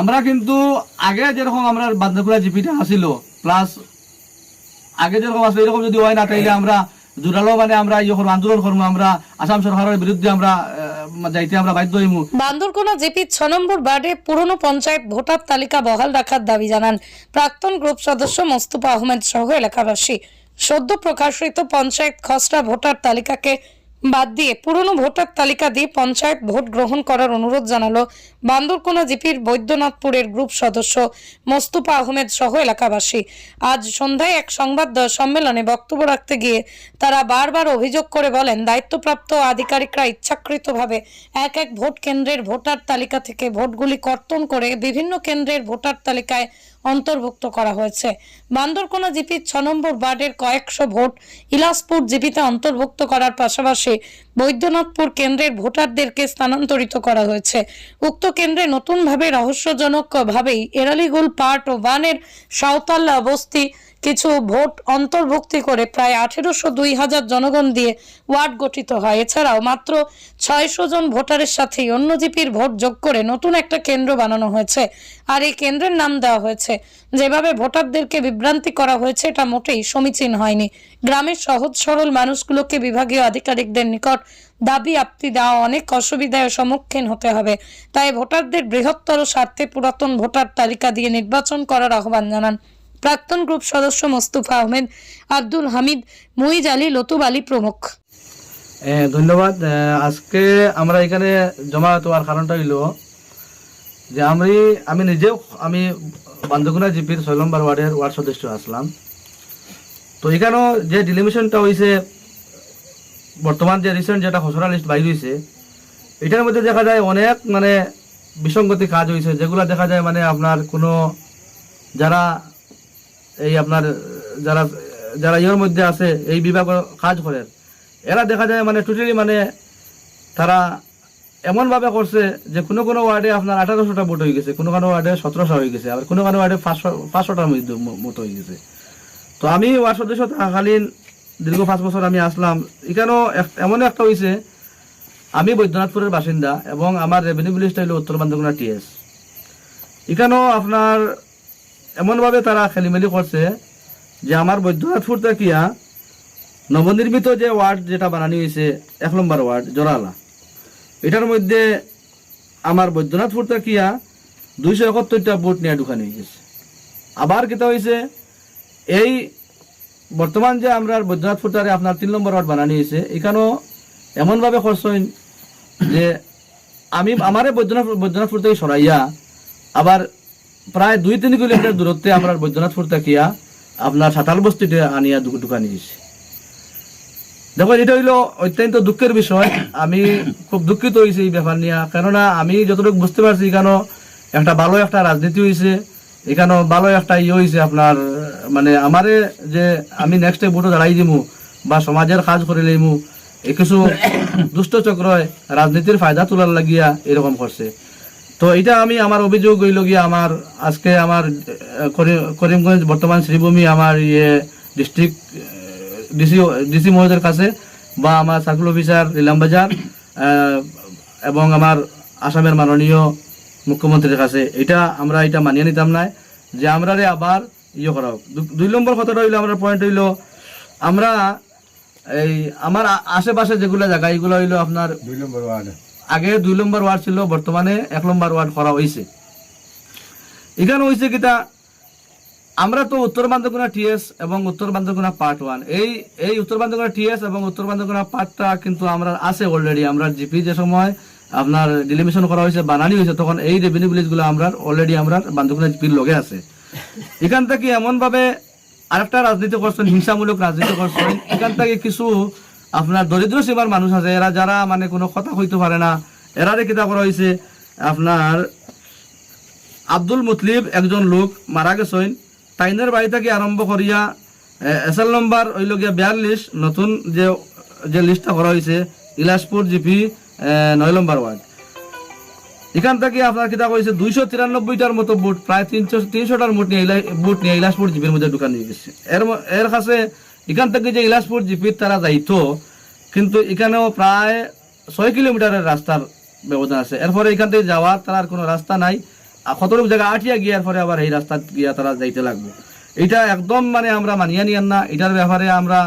আমরা কিন্তু আগে যেরকম আমরা বান্দকুড়া জিপিটা আসিল প্লাস আগে যেরকম আসলে এরকম যদি হয় না তাইলে আমরা জোরালো মানে আমরা ইয়ে করব আন্দোলন করব আমরা আসাম সরকারের বিরুদ্ধে আমরা যাইতে আমরা বাধ্য হইমু। বান্দরকোনা জেপির ছ নম্বর ওয়ার্ডে পুরনো পঞ্চায়েত ভোটার তালিকা বহাল রাখার দাবি জানান প্রাক্তন গ্রুপ সদস্য মোস্তফা আহমেদ সহ এলাকাবাসী। সদ্য প্রকাশিত পঞ্চায়েত খসড়া ভোটার তালিকাকে বাদ দিয়ে পুরনো ভোটার তালিকা দিয়ে পঞ্চায়েত ভোট গ্রহণ করার অনুরোধ জানালো বান্দরকোনা জিপির বৈদ্যনাথপুরের গ্রুপ সদস্য মোস্তফা আহমেদ সহ এলাকাবাসী। আজ সন্ধ্যায় এক সংবাদ সম্মেলনে বক্তব্য রাখতে গিয়ে তারা বারবার অভিযোগ করে বলেন, দায়িত্বপ্রাপ্ত আধিকারিকরা ইচ্ছাকৃতভাবে এক এক ভোট কেন্দ্রের ভোটার তালিকা থেকে ভোটগুলি কর্তন করে বিভিন্ন কেন্দ্রের ভোটার তালিকায় অন্তর্ভুক্ত করা হয়েছে। বান্দরকোনা জিপির ছ নম্বর ওয়ার্ডের কয়েকশো ভোট, ইলাসপুর জিপিতে অন্তর্ভুক্ত করার পাশাপাশি বৈদ্যনাথপুর কেন্দ্রের ভোটারদেরকে স্থানান্তরিত করা হয়েছে। উক্ত কেন্দ্রে নতুনভাবে রহস্যজনকভাবেই এরালিগুল পার্ট ও ওয়ানের সাঁওতাল বস্তি কিছু ভোট অন্তর্ভুক্তি করে প্রায় আঠেরোশো দুই হাজার জনগণ দিয়ে ওয়ার্ড গঠিত হয়। এছাড়াও মাত্র ছয়শো জন ভোটারের সাথেই অন্য জিপির ভোট যোগ করে নতুন একটা কেন্দ্র বানানো হয়েছে আর এই কেন্দ্রের নাম দেওয়া হয়েছে। যেভাবে ভোটারদেরকে বিভ্রান্তি করা হয়েছে, এটা মোটেই সমীচীন হয়নি। গ্রামের সহজ সরল মানুষগুলোকে বিভাগীয় আধিকারিকদের নিকট দাবি আপত্তি দেওয়া অনেক অসুবিধায় সম্মুখীন হতে হবে। তাই ভোটারদের বৃহত্তর স্বার্থে পুরাতন ভোটার তালিকা দিয়ে নির্বাচন করার আহ্বান জানান প্রাক্তন গ্রুপ সদস্য মোস্তফা আহমেদ, আব্দুল হামিদ, মুইজ আলী, লতুব আলী প্রমুখ। ধন্যবাদ। আজকে আমরা এখানে জমা হওয়ার কারণটা হইল যে আমি আমি নিজেও, আমি বান্ধকুনা জিপির ছয় নম্বর ওয়ার্ডের ওয়ার্ড সদস্য আসলাম। তো এখানেও যে ডিলিমিশনটা হয়েছে বর্তমান যে রিসেন্ট যেটা খসড়া লিস্ট বাইর হয়েছে এটার মধ্যে দেখা যায় অনেক মানে বিসঙ্গতি কাজ হয়েছে যেগুলো দেখা যায় মানে আপনার কোনো যারা এই আপনার যারা যারা ইয়ের মধ্যে আছে, এই বিভাগ কাজ করেন এরা দেখা যায় মানে টোটালি মানে তারা এমনভাবে করছে যে কোনো কোনো ওয়ার্ডে আপনার আঠারোশোটা ভোট হয়ে গেছে, কোনো কোনো ওয়ার্ডে সতেরোশো হয়ে গেছে, আবার কোনো কোনো ওয়ার্ডে পাঁচশো, পাঁচশোটার মধ্যে মতো হয়ে গেছে। তো আমি ওয়ার্ড সদস্য থাকাকালীন দীর্ঘ পাঁচ বছর আমি আসলাম। এখানেও এমন একটা হয়েছে আমি বৈদ্যনাথপুরের বাসিন্দা এবং আমার রেভিনিউ লিস্ট হইল উত্তর বান্ধবনা টিএস এখানেও আপনার এমনভাবে তারা খেলিমেলি করছে যে আমার বৈদ্যনাথপুর থাকিয়া নবনির্মিত যে ওয়ার্ড যেটা বানানি হয়েছে এক নম্বর ওয়ার্ড জোরালা এটার মধ্যে আমার বৈদ্যনাথপুর থাকিয়া দুইশো একাত্তরটা ভোট নিয়ে ঢুকানি হয়ে গেছে আবার কেটা হয়েছে এই বর্তমান যে আমরা বৈদ্যনাথপুরটারে আপনার তিন নম্বর ওয়ার্ড বানানি হয়েছে, এখানেও এমনভাবে খরচ হইন যে আমি, আমারে বৈদ্যনাথ বৈদ্যনাথপুর থেকে সরাইয়া আবার প্রায় দুই তিন কিলোমিটার দূরত্বে আমরা বৈদ্যনাথপুর থাকিয়া আপনার সাতাল বস্তিতে আনিয়া দু- ঢুকানি হয়েছে দেখো, এটা হইল অত্যন্ত দুঃখের বিষয়। আমি খুব দুঃখিত হয়েছি এই ব্যাপার নিয়ে। কেননা আমি যতটুকু বুঝতে পারছি এখানে একটা ভালো একটা রাজনীতি হয়েছে এখানে ভালো একটা ইয়ে হয়েছে আপনার মানে আমারে যে আমি নেক্সট ভোটে দাঁড়াই দিমু বা সমাজের কাজ করে লইমু এই কিছু দুষ্ট চক্রয় রাজনীতির ফায়দা তোলার লাগিয়া এরকম করছে। তো এটা আমি আমার অভিযোগ হইল গিয়া আমার আজকে আমার করি- করিমগঞ্জ বর্তমান শ্রীভূমি আমার ইয়ে ডিস্ট্রিক্ট ডিসি ডিসি মহোদয়ের কাছে বা আমার সার্কুল অফিসার ইলামবাজার আহ, এবং আমার আসামের মাননীয় মুখ্যমন্ত্রীর কাছে। এটা আমরা এটা মানিয়ে নিতাম না যে আমরা রে আবার ইয়ে করা হোক। দুই নম্বর কথাটা হইল আমরা পয়েন্ট হইল আমরা এই আমার আশেপাশে যেগুলো জায়গা এগুলো হইল আপনার দুই নম্বর ওয়ার্ড। আগে দুই নম্বর ওয়ার্ড ছিল বর্তমানে এক নম্বর ওয়ার্ড করা হয়েছে এখানে হয়েছে কিটা আমরা তো উত্তর বান্ধবনা টিএস এবং উত্তর বান্ধবনা পার্ট ওয়ান এই এই উত্তর বান্ধবনা টিএস এবং উত্তর বান্ধবনা পার্টটা কিন্তু আমরা আছে অলরেডি আমরা জিপি যে সময় আপনার ডিলিমিশন করা হয়েছে বানানি হয়েছে তখন এই রেভিনিউ গুলো আমরা অলরেডি আমরা বান্ধবনা জিপির লগে আছে। এখান থেকে এমন ভাবে আরেকটা রাজনীতি করছেন, হিংসামূলক রাজনীতি করছেন। এখান থেকে কিছু আপনার দরিদ্র সীমার মানুষ আছে, এরা যারা মানে কোনো কথা কইতে পারে না এরারে কিতা করা হয়েছে আপনার আব্দুল মুতলিব একজন লোক মারা গেছেন। তাইনের বাড়ি থেকে আরম্ভ করিয়া এসএল নম্বর ওই লগিয়া বিয়াল্লিশ, নতুন যে যে লিস্টটা করা হয়েছে ইলাসপুর জিপি নয় নম্বর ওয়ার্ড। এখান থেকে আপনার কিতা করেছে দুইশো তিরানব্বইটার মতো বুট, প্রায় তিনশো, তিনশোটার বুট নিয়ে বুট নিয়ে ইলাসপুর জিপির মধ্যে ঢুকান নিয়ে গেছে এর এর কাছে এখান থেকে যে ইলাসপুর জিপির তারা যাইতো, কিন্তু এখানেও প্রায় ছয় কিলোমিটারের রাস্তার ব্যবধান আছে। এরপরে এখান থেকে যাওয়ার তার আর কোনো রাস্তা নাই। আর কতটুকু জায়গা, আটিয়া গিয়ার পরে আবার এই রাস্তা গিয়া তারা যাইতে লাগবে। এটা একদম মানে আমরা মানিয়ে নিয়ান না। এটার ব্যাপারে আমরা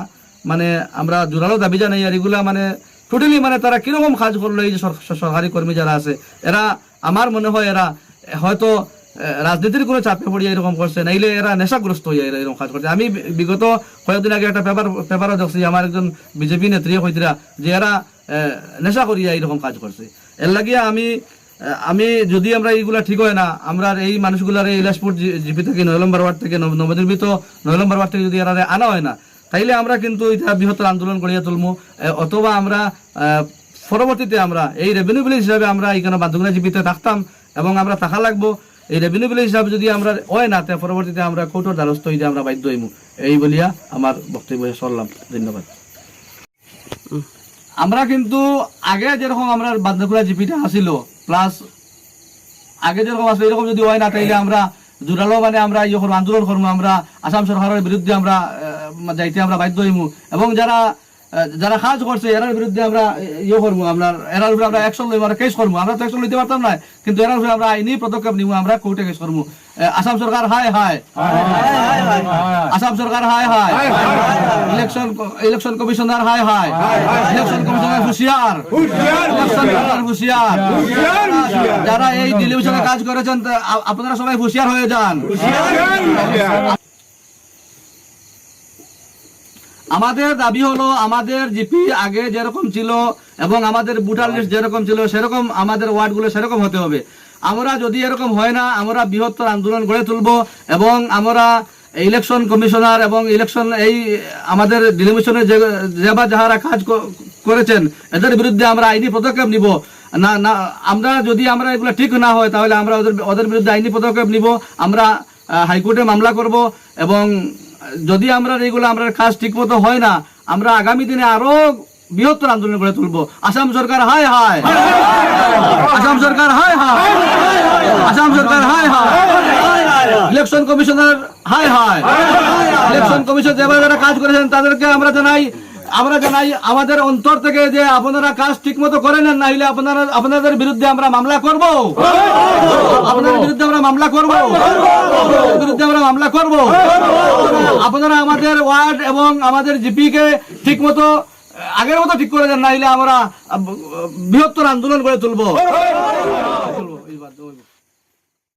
মানে আমরা জোরালো দাবি জানাই। আর এগুলা মানে টোটালি মানে তারা কীরকম কাজ করল এই যে সরকারি কর্মী যারা আছে, এরা আমার মনে হয় এরা, হয়তো রাজনীতির কোনো চাপে পড়িয়ে এরকম করছে, নাইলে এরা নেশাগ্রস্ত হয়ে এরা এরকম কাজ করছে। আমি বিগত কয়েকদিন আগে একটা পেপার পেপারও দেখছি, আমার একজন বিজেপি নেত্রী হইতরা, যে এরা নেশা করিয়া এরকম কাজ করছে। এর লাগিয়া আমি আমি যদি আমরা এইগুলা ঠিক হয় না, আমরা এই মানুষগুলার এই ইলাসপুর জিপি থেকে, নয় নম্বর ওয়ার্ড থেকে, নব- নবনির্মিত নয় নম্বর ওয়ার্ড থেকে যদি এরা আনা হয় না তাইলে আমরা কিন্তু এটা বৃহত্তর আন্দোলন তুলমু। আহ, অথবা আমরা পরবর্তীতে আমরা এই রেভিনিউ বিল হিসাবে আমরা এখানে বান্ধবনা জীবিত থাকতাম এবং আমরা থাকা লাগবো। এই রেভিনিউ বিল হিসাবে যদি আমরা হয় না তে পরবর্তীতে আমরা কোর্টের দ্বারস্থ হইতে আমরা বাধ্য হইমু। এই বলিয়া আমার বক্তব্য সরলাম ধন্যবাদ। আমরা কিন্তু আগে যেরকম আমরা বান্ধবপুরা জিপিটা আসিল প্লাস আগে যেরকম আসলে এরকম যদি হয় না তাইলে আমরা জোরালো মানে আমরা ইয়ে করব আন্দোলন করব আমরা আসাম সরকারের বিরুদ্ধে আমরা যাইতে আমরা বাধ্য হইমু এবং যারা যারা কাজ করছে এরার বিরুদ্ধে আমরা ইয়ে করব আমরা এরার উপরে আমরা অ্যাকশন লইব আমরা কেস করব আমরা তো অ্যাকশন লইতে পারতাম না কিন্তু এরার উপরে আমরা আইনি পদক্ষেপ নিব আমরা কোর্টে কেস করব আসাম সরকার হায় হায় আসাম সরকার হায় হায় ইলেকশন ইলেকশন কমিশনার হায় হায় ইলেকশন কমিশনার হুশিয়ার ইলেকশন কমিশনার হুশিয়ার যারা এই টেলিভিশনে কাজ করেছেন আপনারা সবাই হুশিয়ার হয়ে যান আমাদের দাবি হলো আমাদের জিপি আগে যেরকম ছিল এবং আমাদের ভোটার লিস্ট যেরকম ছিল, সেরকম আমাদের ওয়ার্ডগুলো সেরকম হতে হবে। আমরা যদি এরকম হয় না, আমরা বৃহত্তর আন্দোলন গড়ে তুলব এবং আমরা ইলেকশন কমিশনার এবং ইলেকশন এই আমাদের ডিলিমিশনে যে যেবা যাহারা কাজ করেছেন, এদের বিরুদ্ধে আমরা আইনি পদক্ষেপ নিব। না না, আমরা যদি আমরা এগুলো ঠিক না হয়, তাহলে আমরা ওদের ওদের বিরুদ্ধে আইনি পদক্ষেপ নিব। আমরা হাইকোর্টে মামলা করব এবং যদি আমরা এইগুলো আমরা কাজ ঠিক মতো হয় না, আমরা আগামী দিনে আরও বৃহত্তর আন্দোলন করে তুলবো। আসাম সরকার, হায় হায়। আসাম সরকার, হায় হায়। আসাম সরকার, হায় হায়। ইলেকশন কমিশনার হায় হায়। ইলেকশন কমিশন যেভাবে যারা কাজ করেছেন, তাদেরকে আমরা জানাই আমরা জানাই, আমাদের অন্তর থেকে যে আপনারা কাজ ঠিক মতো করেন না, নাহলে আপনারা, আপনাদের বিরুদ্ধে আমরা মামলা করব। আপনাদের বিরুদ্ধে আমরা মামলা করব। বিরুদ্ধে আমরা মামলা করব। আপনারা আমাদের ওয়ার্ড এবং আমাদের জিপি কে ঠিক মতো আগের মতো ঠিক করে দেন, নাহলে আমরা বৃহত্তর আন্দোলন করে তুলবো।